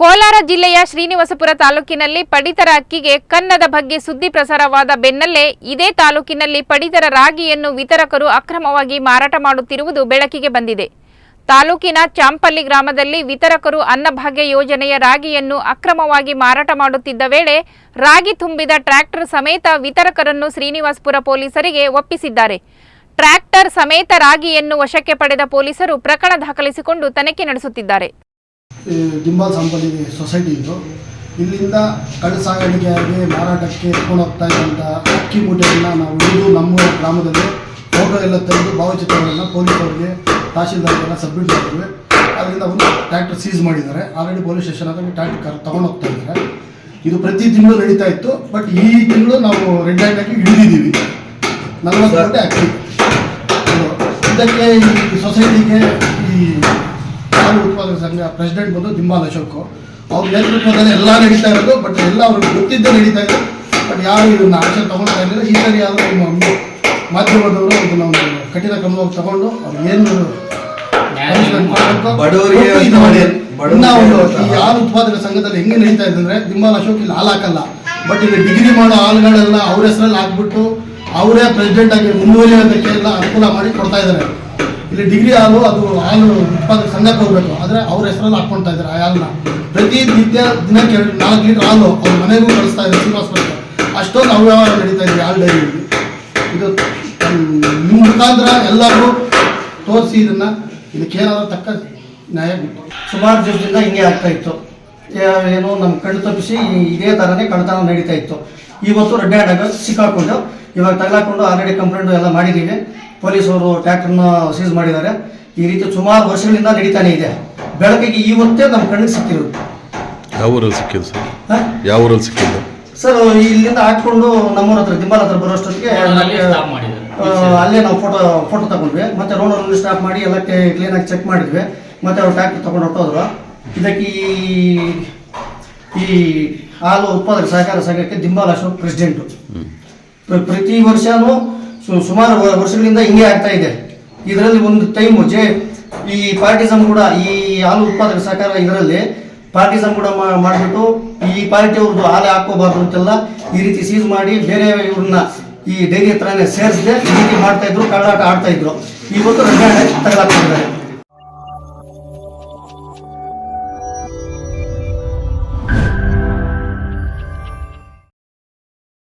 ಕೋಲಾರ ಜಿಲ್ಲೆಯ ಶ್ರೀನಿವಾಸಪುರ ತಾಲೂಕಿನಲ್ಲಿ ಪಡಿತರ ಅಕ್ಕಿಗೆ ಕನ್ನದ ಬಗ್ಗೆ ಸುದ್ದಿ ಪ್ರಸಾರವಾದ ಬೆನ್ನಲ್ಲೇ ಇದೇ ತಾಲೂಕಿನಲ್ಲಿ ಪಡಿತರ ರಾಗಿಯನ್ನು ವಿತರಕರು ಅಕ್ರಮವಾಗಿ ಮಾರಾಟ ಮಾಡುತ್ತಿರುವುದು ಬೆಳಕಿಗೆ ಬಂದಿದೆ. ತಾಲೂಕಿನ ಚಾಂಪಲ್ಲಿ ಗ್ರಾಮದಲ್ಲಿ ವಿತರಕರು ಅನ್ನಭಾಗ್ಯ ಯೋಜನೆಯ ರಾಗಿಯನ್ನು ಅಕ್ರಮವಾಗಿ ಮಾರಾಟ ಮಾಡುತ್ತಿದ್ದ ವೇಳೆ ರಾಗಿ ತುಂಬಿದ ಟ್ರ್ಯಾಕ್ಟರ್ ಸಮೇತ ವಿತರಕರನ್ನು ಶ್ರೀನಿವಾಸಪುರ ಪೊಲೀಸರಿಗೆ ಒಪ್ಪಿಸಿದ್ದಾರೆ. ಟ್ರ್ಯಾಕ್ಟರ್ ಸಮೇತ ರಾಗಿಯನ್ನು ವಶಕ್ಕೆ ಪಡೆದ ಪೊಲೀಸರು ಪ್ರಕರಣ ದಾಖಲಿಸಿಕೊಂಡು ತನಿಖೆ ನಡೆಸುತ್ತಿದ್ದಾರೆ. ಈ ಡಿಂಬಾಲ್ ಸಂಪಲ್ಲಿ ಸೊಸೈಟಿ ಇದು. ಇಲ್ಲಿಂದ ಕಳ್ಳ ಸಾಗಾಣಿಕೆಯಾಗಿ ಮಾರಾಟಕ್ಕೆ ಎತ್ಕೊಂಡು ಹೋಗ್ತಾ ಇದ್ದಂಥ ಅಕ್ಕಿ ಮೂಟೆಯನ್ನು ನಾವು ಇಂದು ನಮ್ಮ ಗ್ರಾಮದಲ್ಲಿ ಫೋಟೋ ಎಲ್ಲ ತೆಗೆದು ಭಾವಚಿತ್ರಗಳನ್ನು ಪೊಲೀಸರಿಗೆ ತಹಶೀಲ್ದಾರ್ಗೆಲ್ಲ ಸಬ್ಮಿಟ್ ಮಾಡಿದ್ವಿ ಅದರಿಂದ ಒಂದು ಟ್ರ್ಯಾಕ್ಟರ್ ಸೀಸ್ ಮಾಡಿದ್ದಾರೆ. ಆಲ್ರೆಡಿ ಪೊಲೀಸ್ ಸ್ಟೇಷನ್ ಅದನ್ನು ಟ್ಯಾಕ್ಟರ್ ತಗೊಂಡು ಹೋಗ್ತಾ ಇದ್ದಾರೆ. ಇದು ಪ್ರತಿ ತಿಂಗಳು ನಡೀತಾ ಇತ್ತು ಬಟ್ ಈ ತಿಂಗಳು ನಾವು ರೆಡ್ ಹ್ಯಾಂಡ್ ಹಾಕಿ ಹಿಡಿದಿದ್ದೀವಿ. ನಲವತ್ತು ಗಂಟೆ ಅಕ್ಕಿ ಇದು. ಇದಕ್ಕೆ ಈ ಸೊಸೈಟಿಗೆ ಈ ಹಾಲು ಉತ್ಪಾದಕ ಸಂಘ ಪ್ರೆಸಿಡೆಂಟ್ ಬಂದು ದಿಂಬಾಲ್ ಅಶೋಕ್. ಅವ್ರ ನೇತೃತ್ವದಲ್ಲಿ ಎಲ್ಲ ನಡೀತಾ ಇರೋದು ಬಟ್ ಎಲ್ಲ ಅವ್ರಿಗೆ ಗೊತ್ತಿದ್ದೇ ನಡೀತಾ ಇದೆ. ಬಟ್ ಯಾರು ಇದನ್ನ ಆಕ್ಷನ್ ತಗೊಳ್ತಾ ಇರಲಿಲ್ಲ. ಈ ಸರಿ ಆದರೂ ನಮ್ಮ ಮಾಧ್ಯಮದವರು ಇದನ್ನ ಒಂದು ಕಠಿಣ ಕ್ರಮವಾಗಿ ತಗೊಂಡು ಅವ್ರು ಏನು ಒಂದು ಹಾಲು ಉತ್ಪಾದಕ ಸಂಘದಲ್ಲಿ ಹೆಂಗೆ ನಡೀತಾ ಇದೆ ಅಂದ್ರೆ ದಿಂಬಾಲ್ ಅಶೋಕ್ ಇಲ್ಲಿ ಹಾಲು ಹಾಕಲ್ಲ. ಬಟ್ ಇಲ್ಲಿ ಡಿಗ್ರಿ ಮಾಡೋ ಹಾಲುಗಳೆಲ್ಲ ಅವ್ರ ಹೆಸರಲ್ಲಿ ಹಾಕ್ಬಿಟ್ಟು ಅವರೇ ಪ್ರೆಸಿಡೆಂಟ್ ಆಗಿ ಮುಂದುವರಿಯೋದಕ್ಕೆ ಎಲ್ಲ ಅನುಕೂಲ ಮಾಡಿ ಕೊಡ್ತಾ ಇದ್ದಾರೆ. ಇಲ್ಲಿ ಡಿಗ್ರಿ ಹಾಲು ಅದು ಹಾಲು ಉತ್ಪಾದಕ ಸಂಘಕ್ಕೆ ಹೋಗ್ಬೇಕು. ಆದರೆ ಅವ್ರ ಹೆಸರಲ್ಲಿ ಹಾಕ್ಕೊಳ್ತಾ ಇದ್ದಾರೆ ಆ ಹಾಲನ್ನ ಪ್ರತಿ ನಿತ್ಯ ದಿನಕ್ಕೆ ನಾಲ್ಕು ಲೀಟರ್ ಹಾಲು ಅವ್ರ ಮನೆಗೂ ಕಳಿಸ್ತಾ ಇದ್ದಾರೆ ಶ್ರೀನಿವಾಸಪುರಕ್ಕೆ ಅಷ್ಟೊಂದು ಅವ್ಯವಹಾರ ನಡೀತಾ ಇದೆ ಹಾಲು ಡೈರಿಯಲ್ಲಿ ಇದು ನಿಮ್ಮ ಮುಖಾಂತರ ಎಲ್ಲರೂ ತೋರಿಸಿ ಇದನ್ನ. ಇದಕ್ಕೇನಾದ್ರೂ ತಕ್ಕ ನ್ಯಾಯ ಬಿಟ್ಟು ಸುಮಾರು ದಿವಸದಿಂದ ಹಿಂಗೆ ಆಗ್ತಾ ಇತ್ತು. ಏನೋ ನಮ್ಮ ಕಣ್ಣು ತಪ್ಪಿಸಿ ಇದೇ ಥರನೇ ಕಳ್ತನ ನಡೀತಾ ಇತ್ತು. ಇವತ್ತು ರೆಡ್ ಹ್ಯಾಂಡ್ ಸಿಕ್ಕಾಕೊಂಡು ಇವಾಗ ತಗಲಾಕೊಂಡು ಆಲ್ರೆಡಿ ಕಂಪ್ಲೇಂಟ್ ಎಲ್ಲ ಮಾಡಿದ್ದೀವಿ ಪೊಲೀಸವರು ಟ್ರ್ಯಾಕ್ಟರ್ನ ಸೀಸ್ ಮಾಡಿದ್ದಾರೆ. ಈ ರೀತಿ ಸುಮಾರು ವರ್ಷಗಳಿಂದ ನಡೀತಾನೆ ಇದೆ. ಬೆಳಕಿಗೆ ಇವತ್ತೇ ನಮ್ಮ ಕಣ್ಣಿಗೆ ಸಿಕ್ಕಿರೋದು. ಯಾವ ಊರಲ್ಲಿ ಸಿಕ್ಕಿದ್ದು ಸರ್? ಹ? ಯಾವ ಊರಲ್ಲಿ ಸಿಕ್ಕಿದ್ದು? ಸರ್ ಇಲ್ಲಿಂದ ಹಾಕ್ಕೊಂಡು ನಮ್ಮೂರ ಹತ್ರ ದಿಂಬಾಲ್ ಹತ್ರ ಬರೋಷ್ಟೊತ್ತಿಗೆ ಆ, ಅಲ್ಲೇ ನಾವು ಫೋಟೋ ಫೋಟೋ ತಗೊಂಡ್ವಿ. ಮತ್ತೆ ರೋಡಲ್ಲಿ ಸ್ಟಾಪ್ ಮಾಡಿ ಎಲ್ಲ ಕ್ಲೀನಾಗಿ ಚೆಕ್ ಮಾಡಿದ್ವಿ. ಮತ್ತೆ ಅವ್ರು ಟ್ಯಾಕ್ಟರ್ ತಗೊಂಡು ಹೊಟ್ಟೋದ್ರು ಇದಕ್ಕೆ ಈ ಈ ಹಾಲು ಉತ್ಪಾದಕ ಸಹಕಾರ ಸಂಘಕ್ಕೆ ದಿಂಬಾಲ ಅಶೋಕ್ ಪ್ರೆಸಿಡೆಂಟು ಪ್ರ- ಪ್ರತಿ ವರ್ಷನೂ ಸು- ಸುಮಾರು ವರ್ಷಗಳಿಂದ ಹಿಂಗೆ ಆಗ್ತಾ ಇದೆ. ಇದರಲ್ಲಿ ಒಂದು ಟೈಮು ಜೆ ಈ ಪಾರ್ಟಿಸಮ್ ಕೂಡ ಈ ಹಾಲು ಉತ್ಪಾದಕ ಸಹಕಾರ ಇದರಲ್ಲಿ ಪಾರ್ಟಿಸಮ್ ಕೂಡ ಮಾಡಿಬಿಟ್ಟು ಈ ಪಾರ್ಟಿ ಅವ್ರದ್ದು ಹಾಲೆ ಹಾಕೋಬಾರ್ದು ಅಂತೆಲ್ಲ ಈ ರೀತಿ ಸೀಸ್ ಮಾಡಿ ಬೇರೆ ಇವ್ರನ್ನ ಈ ಡೈರಿ ಹತ್ರನೇ ಸೇರಿಸದೆ ಈ ರೀತಿ ಮಾಡ್ತಾ ಇದ್ರು, ಕಳ್ಳಾಟ ಆಡ್ತಾ ಇದ್ರು. ಇವತ್ತು ರಜೆ ತಗಲಾಕ್ತಿದ್ದಾರೆ